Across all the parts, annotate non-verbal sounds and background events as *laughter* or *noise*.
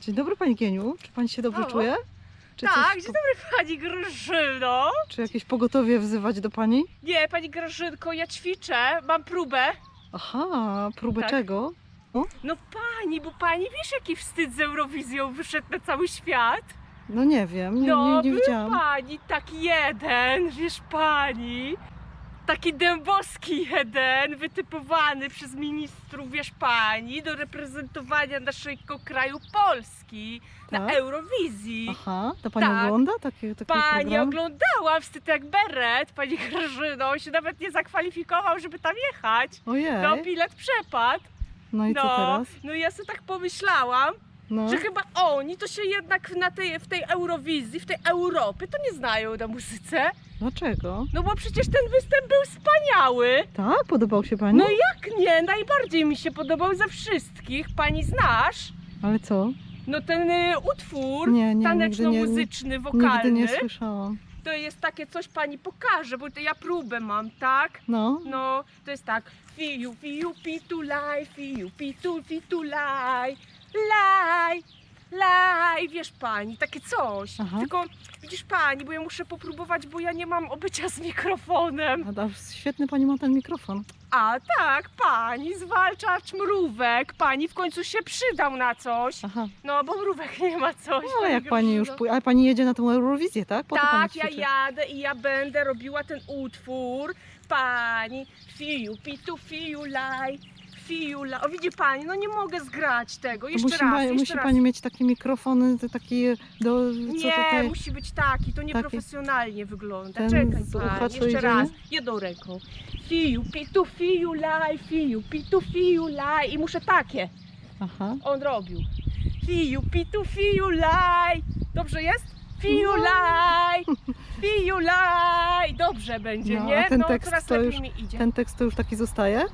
Dzień dobry Pani Gieniu. Czy Pani się dobrze O. czuje? Czy tak, dzień dobry pani Grażyno. Czy jakieś pogotowie wzywać do Pani? Nie, pani Grażynko, ja ćwiczę, mam próbę. Aha, próbę Tak. czego? No pani, bo pani wiesz jaki wstyd z Eurowizją wyszedł na cały świat? No nie wiem, nie, no, nie, nie był widziałam. pani taki jeden, wiesz pani. Taki dębowski jeden, wytypowany przez ministrów, wiesz pani, do reprezentowania naszego kraju Polski na Tak? Eurowizji. Aha, to Pani Tak. ogląda takie, takie Pani programy? oglądała wstyd jak beret, pani Grażyno, on się nawet nie zakwalifikował, żeby tam jechać. Ojej, No bilet przepadł. no i co No, teraz? no ja sobie tak pomyślałam, No, że chyba oni to się jednak na tej, w tej Eurowizji, w tej Europie to nie znają na muzyce. dlaczego? No bo przecież ten występ był wspaniały. Tak, podobał się Pani? No jak nie, najbardziej mi się podobał ze wszystkich. Pani znasz? Ale co? No ten y, utwór Nie, nie, nigdy taneczno-muzyczny, nigdy wokalny, nie słyszałam. to jest takie coś pani pokaże, bo to ja próbę mam, tak? No, No, to jest tak. Fiu, fiu, pitu, laj, fiu, pitu, pitu, laj, laj, wiesz pani, takie coś. Aha. Tylko, widzisz pani, bo ja muszę popróbować, bo ja nie mam obycia z mikrofonem. a, a świetny Pani ma ten mikrofon. A tak, pani, zwalczacz mrówek, pani w końcu się przydał na coś. Aha, No, bo mrówek nie ma coś. no, jak Pani już Grażyno. pójdzie, ale Pani jedzie na tą Eurowizję, tak? Po to pani Tak, ja ćwiczy. jadę i ja będę robiła ten utwór. Pani, fiu, pitu, fiu, laj, fiu, laj. O widzi pani, no nie mogę zgrać tego. Jeszcze musi, raz, ma- jeszcze musi raz. Pani mieć taki mikrofon, to taki do, co nie, tutaj... musi być taki, to nieprofesjonalnie wygląda. Ten Czekaj z ucha, pani, co jeszcze idzie, raz. nie? Jedną ręką. Fiu, pitu, fiu, laj, fiu, pitu, fiu, laj. I muszę takie. Aha. On robił. Fiu, pitu, fiu, laj. Dobrze jest? Fiu, No. laj, *laughs* fiu, laj. Dobrze będzie, No, nie? a ten no, tekst coraz to lepiej już- mi idzie. Ten tekst to już taki zostaje?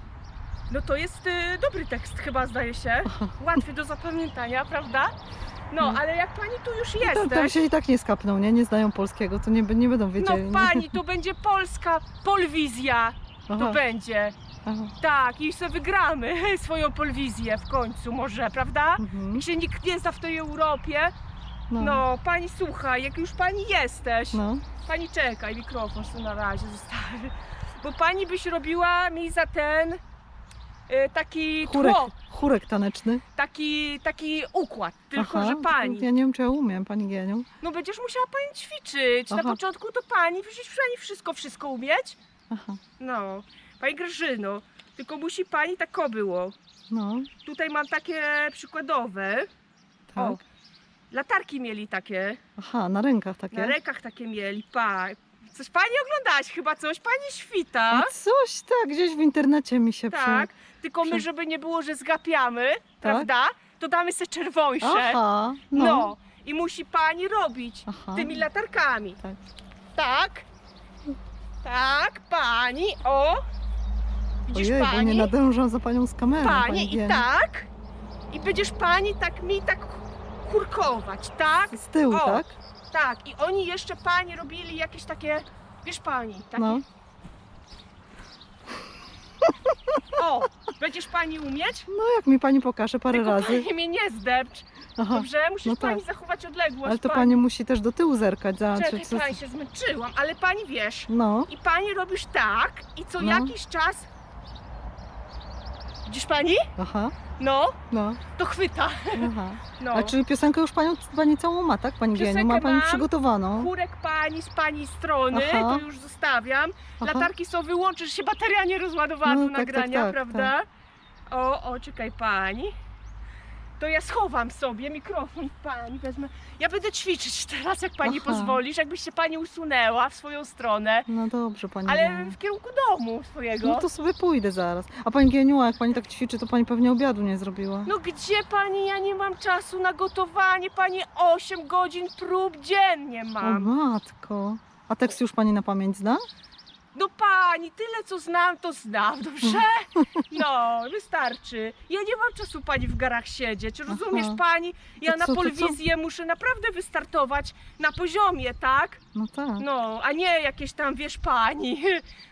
No to jest y, dobry tekst chyba, zdaje się. *laughs* Łatwy do zapamiętania, prawda? No, No. ale jak pani tu już Tam, tam jesteś, się i tak nie skapną, nie? Nie znają polskiego, to nie, nie będą no wiedzieli. nie? pani, to będzie polska polwizja, to Aha, będzie. aha. Tak, i sobie wygramy *laughs* swoją polwizję w końcu może, prawda? Mhm. Jak się nikt nie zna w tej Europie, No. no pani słuchaj, jak już pani jesteś, no. pani czekaj, mikrofon sobie na razie zostawię, bo pani byś robiła mi za ten y, taki Chórek, tło, chórek taneczny. taki, taki układ, tylko Aha, że pani. Ja nie wiem, czy ja umiem, Pani Gieniu. No będziesz musiała pani ćwiczyć. Na Aha. początku to pani, przecież pani wszystko, wszystko umieć. Aha, No, pani Grażyno, tylko musi pani tak o było. no, Tutaj mam takie przykładowe. tak. O, latarki mieli takie, Aha, na rękach takie. na rękach takie mieli, pa. Coś pani oglądałaś chyba coś, pani A świta. coś tak, gdzieś w internecie mi się Tak, tylko my, przy- żeby nie było, że zgapiamy, prawda? To damy sobie czerwońsze. Aha, No. no. i musi pani robić Aha. tymi latarkami. Tak. Tak. Tak, pani. O. Widzisz Ojej, bo nie pani? nadążam za Panią z kamerą, Pani i tak. I będziesz pani tak mi tak kurkować, tak? Z tyłu, O, tak? Tak. I oni jeszcze pani robili jakieś takie, wiesz pani, takie. No. O, będziesz pani umieć? No, jak mi Pani pokaże parę Tylko razy. pani mnie nie zdepcz. Aha, Dobrze? Musisz no tak. pani zachować odległość. ale to pani. Musi też do tyłu zerkać. Za, Czekaj, czy, co- pani się zmęczyłam, ale pani wiesz. No, I pani robisz tak i co No. jakiś czas. Widzisz pani? aha, No, no, to chwyta. aha. *laughs* No. A czyli piosenkę już panią, Pani całą ma, tak? Pani Gieniu, ma Piosenkę Pani mam. przygotowaną. Chórek pani z pani strony, Aha. to już zostawiam. Aha. Latarki są wyłączysz, się bateria nie rozładowała No, do tak, tak, nagrania, tak, prawda? O, o, czekaj pani. To ja schowam sobie mikrofon pani wezmę. Ja będę ćwiczyć teraz, jak pani Aha. pozwolisz, jakbyś się pani usunęła w swoją stronę. No dobrze, Pani Ale w kierunku domu swojego. No to sobie pójdę zaraz. A Pani Gieniu, a jak Pani tak ćwiczy, to Pani pewnie obiadu nie zrobiła. No gdzie pani? Ja nie mam czasu na gotowanie. Pani 8 godzin prób dziennie O mam. matko. A tekst już Pani na pamięć zna? No pani, tyle co znam, to znam, dobrze? No, wystarczy. Ja nie mam czasu pani w garach siedzieć, rozumiesz Aha. pani? Ja To na co, to co? polwizję muszę naprawdę wystartować na poziomie, tak? No tak. No, a nie jakieś tam, wiesz pani.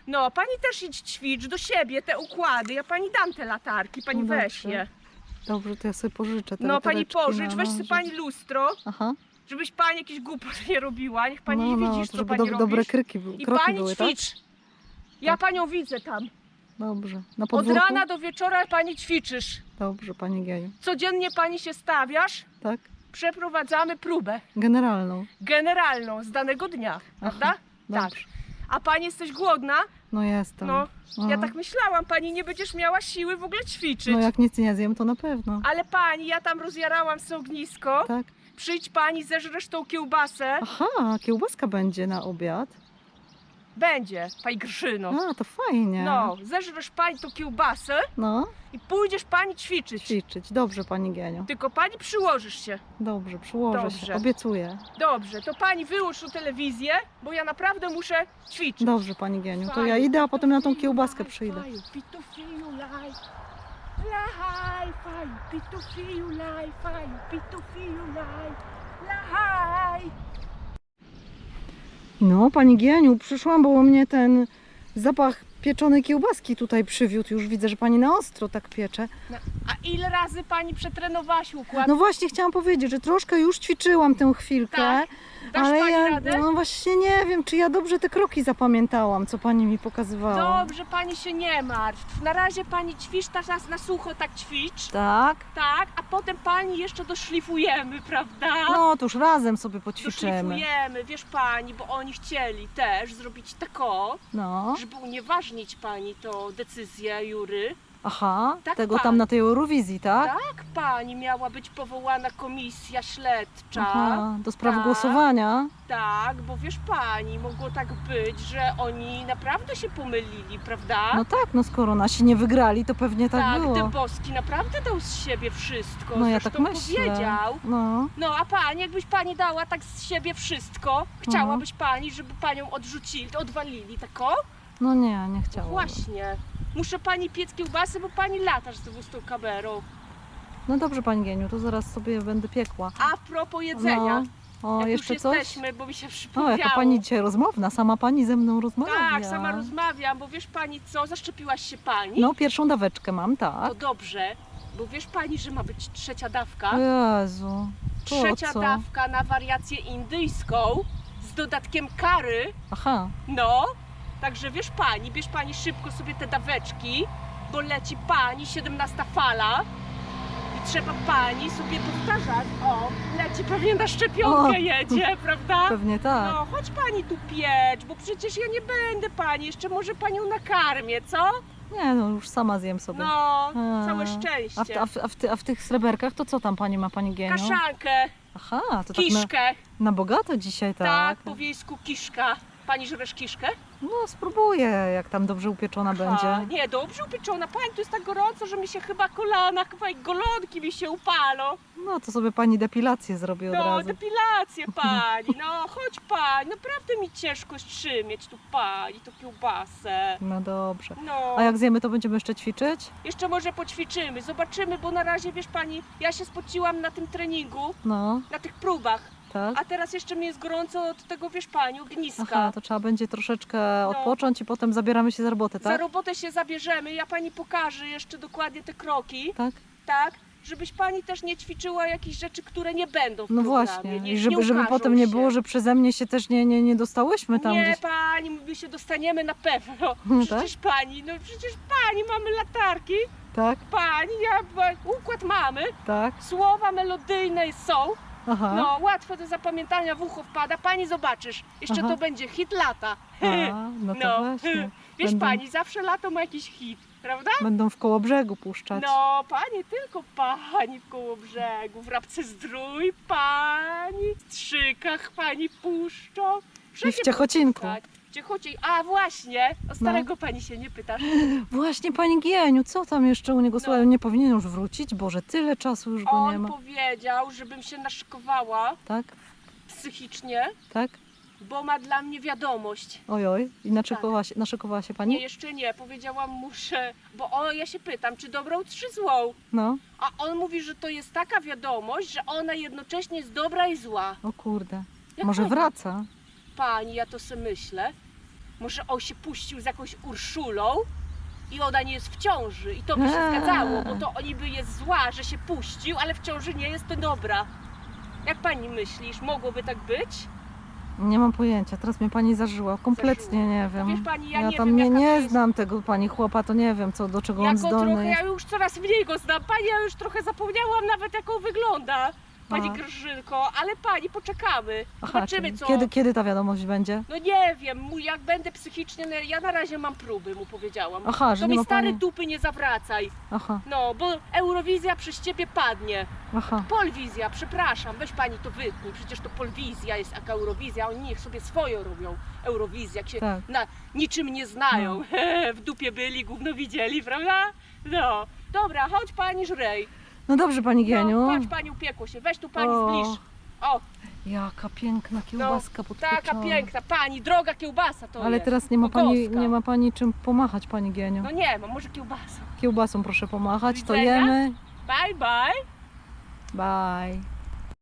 No, pani też idź ćwicz do siebie te układy. Ja pani dam te latarki, pani No weź dobrze. je. Dobrze, to ja sobie pożyczę te No pani latareczki pożycz, na- weź na- sobie pani lustro, Aha, żebyś pani jakieś głupoty *laughs* nie robiła, niech pani no, nie no, widzisz, to co żeby pani do, robisz. dobre kryki, były- I kroki pani były, tak? ćwicz. Ja panią widzę tam. Dobrze. Na Od podwórku? rana do wieczora pani ćwiczysz. Dobrze, pani Geniu. Codziennie pani się stawiasz, Tak? przeprowadzamy próbę Generalną. generalną z danego dnia, prawda? Tak. Dobrze. A pani jesteś głodna? No jestem. No, ja Aha. tak myślałam, pani nie będziesz miała siły w ogóle ćwiczyć. No jak nic nie zjem, to na pewno. Ale pani, ja tam rozjarałam sobie ognisko. Tak? Przyjdź pani, zeżresz tą kiełbasę. Aha, kiełbaska będzie na obiad. Będzie, pani Grszyno. A, to fajnie. No, zeżresz pani tą kiełbasę No, i pójdziesz pani ćwiczyć. ćwiczyć. Dobrze, pani Genio. Tylko pani przyłożysz się. Dobrze, przyłożę Dobrze. się. Obiecuję. Dobrze, to pani wyłącz tą telewizję, bo ja naprawdę muszę ćwiczyć. Dobrze, pani Geniu. To ja idę, a potem na tą kiełbaskę przyjdę. Faju, pitufiu, laj. Laj, faju, pitufiu, laj, faju, pitufiu, laj. Laj. No, pani Gieniu, przyszłam, bo mnie ten zapach pieczonej kiełbaski tutaj przywiódł. Już widzę, że pani na ostro tak piecze. A ile razy pani przetrenowała układ? No właśnie chciałam powiedzieć, że troszkę już ćwiczyłam tę chwilkę, Tak. Dasz ale pani ja radę? no właśnie nie wiem, czy ja dobrze te kroki zapamiętałam, co pani mi pokazywała. Dobrze, pani się nie martw. Na razie pani ćwicz teraz na sucho, tak ćwicz. Tak? Tak, a potem pani jeszcze doszlifujemy, prawda? No to już razem sobie poćwiczymy. Doszlifujemy, wiesz pani, bo oni chcieli też zrobić tako, No, żeby unieważnić pani to decyzję Jury. Aha, Tak, tego tam pani. na tej Eurowizji, tak? Tak, pani, miała być powołana komisja śledcza. Aha, do sprawy Tak. głosowania. Tak, bo wiesz pani, mogło tak być, że oni naprawdę się pomylili, prawda? No tak, no skoro nasi nie wygrali, to pewnie tak, tak, było. Dębowski naprawdę dał z siebie wszystko. No ja Zresztą tak myślę. powiedział. No, No a pani, jakbyś pani dała tak z siebie wszystko, chciałabyś pani, żeby panią odrzucili, odwalili, tako? No nie, nie chciałam. Właśnie. Muszę pani piec kiełbasy, bo pani latasz znowu z tą kamerą. No dobrze, pani Gieniu, to zaraz sobie będę piekła. A propos jedzenia. No. O, jak jeszcze już coś? jesteśmy, bo mi się O, przypomniało. jaka pani dzisiaj rozmowna, sama pani ze mną rozmawia. Tak, sama rozmawiam, bo wiesz pani co, zaszczepiłaś się pani? No, pierwszą daweczkę mam, To tak. dobrze, bo wiesz pani, że ma być trzecia dawka. Jezu, to Trzecia co? dawka na wariację indyjską z dodatkiem kary. Aha, No, także wiesz pani, bierz pani szybko sobie te daweczki, bo leci pani 17 fala i trzeba pani sobie powtarzać, o, leci pewnie na szczepionkę O. jedzie, *laughs* prawda? pewnie tak. No, chodź pani tu piecz, bo przecież ja nie będę pani, jeszcze może panią nakarmię, co? Nie, no już sama zjem sobie. No, A. całe A w, szczęście. a, w, a, w, ty- a w tych sreberkach to co tam pani ma, pani Gieniu? Kaszankę, Aha, to tak na, kiszkę, na bogato dzisiaj, tak, tak. po wiejsku kiszka. Pani żresz kiszkę? No spróbuję, jak tam dobrze upieczona A, będzie. nie, dobrze upieczona. Pani, tu jest tak gorąco, że mi się chyba kolana, chyba i golonki mi się upalą. No to sobie pani depilację zrobi od No, razu. depilację *laughs* pani, no chodź pani, naprawdę mi ciężko strzymieć tu pani, tu kiełbasę. No dobrze. No, A jak zjemy, to będziemy jeszcze ćwiczyć? jeszcze może poćwiczymy, zobaczymy, bo na razie, wiesz pani, ja się spociłam na tym treningu, No, na tych próbach, tak. a teraz jeszcze mi jest gorąco od tego, wiesz pani, ogniska. Aha, to trzeba będzie troszeczkę odpocząć i potem zabieramy się za robotę, Za tak? robotę się zabierzemy, ja pani pokażę jeszcze dokładnie te kroki, Tak? tak? Żebyś pani też nie ćwiczyła jakichś rzeczy, które nie będą w No programie. właśnie. Nie, I żeby, nie żeby ukażą potem nie się. było, że przeze mnie się też nie, nie, nie dostałyśmy tam nie, gdzieś. pani, my się dostaniemy na pewno. *laughs* No tak? Przecież pani, no przecież pani, mamy latarki. Tak, Pani, ja, układ mamy, tak. słowa melodyjne są. Aha. No, łatwo do zapamiętania w ucho wpada. Pani zobaczysz, jeszcze Aha. to będzie hit lata. A, *laughs* no to No. właśnie. *laughs* Wiesz Będą- pani, zawsze lato ma jakiś hit, prawda? Będą w koło brzegu puszczać. No, pani, tylko pani w koło brzegu, w rabce zdrój pani, w strzykach pani puszczą. I w Ciechocinku. Tak, w Ciechociej. A właśnie, No. o starego pani się nie pytasz. *gasps* Właśnie, pani Gieniu, co tam jeszcze u niego? Słuchaj, No. nie powinien już wrócić? Boże, tyle czasu już go nie On ma. powiedział, żebym się naszykowała Tak? psychicznie, Tak? bo ma dla mnie wiadomość. Ojoj. I naszykowała się, naszykowała się Nie, pani? jeszcze nie. Powiedziałam mu, że... Bo o, ja się pytam, czy dobrą, czy złą. No. A on mówi, że to jest taka wiadomość, że ona jednocześnie jest dobra i zła. O kurde. Jak Może to? wraca? Pani, ja to sobie myślę. Może on się puścił z jakąś Urszulą i ona nie jest w ciąży. I to by się zgadzało, bo to niby jest zła, że się puścił, ale w ciąży nie jest to dobra. Jak pani myślisz, mogłoby tak być? Nie mam pojęcia, teraz mnie pani zażyła. Kompletnie nie No wiesz wiem. pani, ja, Ja nie tam wiem, nie, jaka to nie jest... znam tego pani chłopa, to nie wiem co, do czego on Ja go zdolny trochę, jest. ja już coraz mniej go znam. Pani, ja już trochę zapomniałam nawet jak on wygląda. Pani Aha. Grażynko, ale pani, poczekamy. Zobaczymy czyli co. kiedy, kiedy ta wiadomość będzie? No nie wiem, jak będę psychicznie, no ja na razie mam próby, mu powiedziałam. Aha, że to nie mi ma stary pani... dupy nie zawracaj. Aha, No, bo Eurowizja przez ciebie padnie. aha. Polwizja, przepraszam, weź pani to wytnij. Przecież to Polwizja jest, a Eurowizja, oni niech sobie swoją robią. Eurowizja, jak się Tak. na niczym nie znają. *laughs* w dupie byli, gówno widzieli, prawda? No. Dobra, chodź pani żrej. No dobrze pani Gieniu. No, patrz pani upiekło się, weź tu pani O. zbliż. O, Jaka piękna kiełbaska podpieczona. taka piękna, pani, droga kiełbasa to Ale jest. teraz nie ma, pani, nie ma pani czym pomachać pani Gieniu. No nie ma, może kiełbasa. Kiełbasą proszę pomachać, to Widzenia. jemy. Bye, bye. Bye.